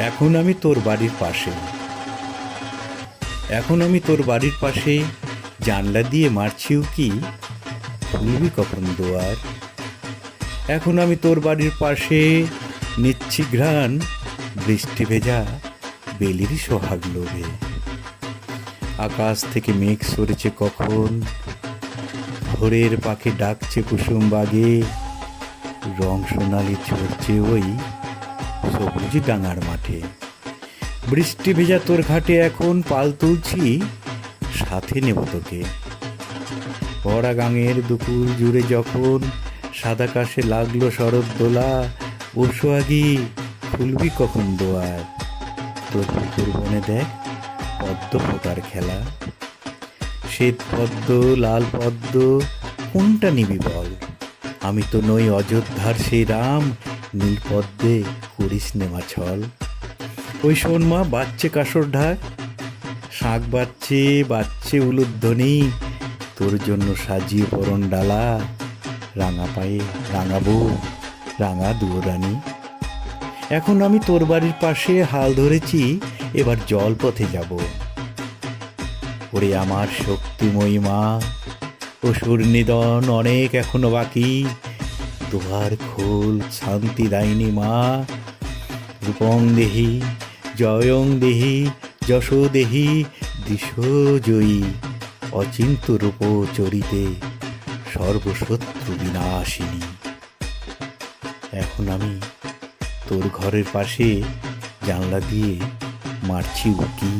এখন আমি তোর বাড়ির পাশে। এখন আমি তোর বাড়ির পাশে। জানলা দিয়ে মারছি কি? খুলবি কখন দোয়ার? এখন আমি তোর বাড়ির পাশে। নিচ্ছি ঘ্রাণ। বৃষ্টি ভেজা বেলির সোহাগ লোভে। আকাশ থেকে মেঘ সরেছে কখন? ভোরের পাখি ডাকছে কুসুম বাগে। রং সোনালি ঝরছে ওই সবুজ ডাঙার মাঠে। বৃষ্টি ভেজা তোর ঘাটে এখন পাল তুলছি, সাথে নেব তোকে। পরা গাঙের দুপুর জুড়ে যখন সাদা কাশে লাগল শরৎ দোলা বসো আগি খুলবি কখন দোয়ার। তোর পুকুর বনে দেখ পদ্ম ফোটার খেলা। শ্বেত পদ্ম, লাল পদ্ম, কোনটা নিবি বল? আমি তো নই অযোধ্যার সেই রাম নীল পদ্মে করিস নেমা ছল। ওই শোন মা বাচ্চে কাসর ঢাক। শাঁখ বাচ্চে বাচ্চে উলুধ্বনি। তোর জন্য সাজিয়ে পরন ডালা। রাঙা পায়ে রাঙাবো, রাঙা দুয়োরানি। এখন আমি তোর বাড়ির পাশে হাল ধরেছি, এবার জল পথে যাব। ওরে আমার শক্তিময়ী মা, অসুর নিদন অনেক এখনও বাকি। দুয়ার খোল, শান্তি দায়নি মা। রূপং দেহি, জয়ং দেহি, যশো দেহি দিশজয়ী অচিন্ত রূপ চরিতে সর্বশত্রু বিনাশিনী। এখন আমি তোর ঘরের পাশে জানলা দিয়ে মারছি উকি।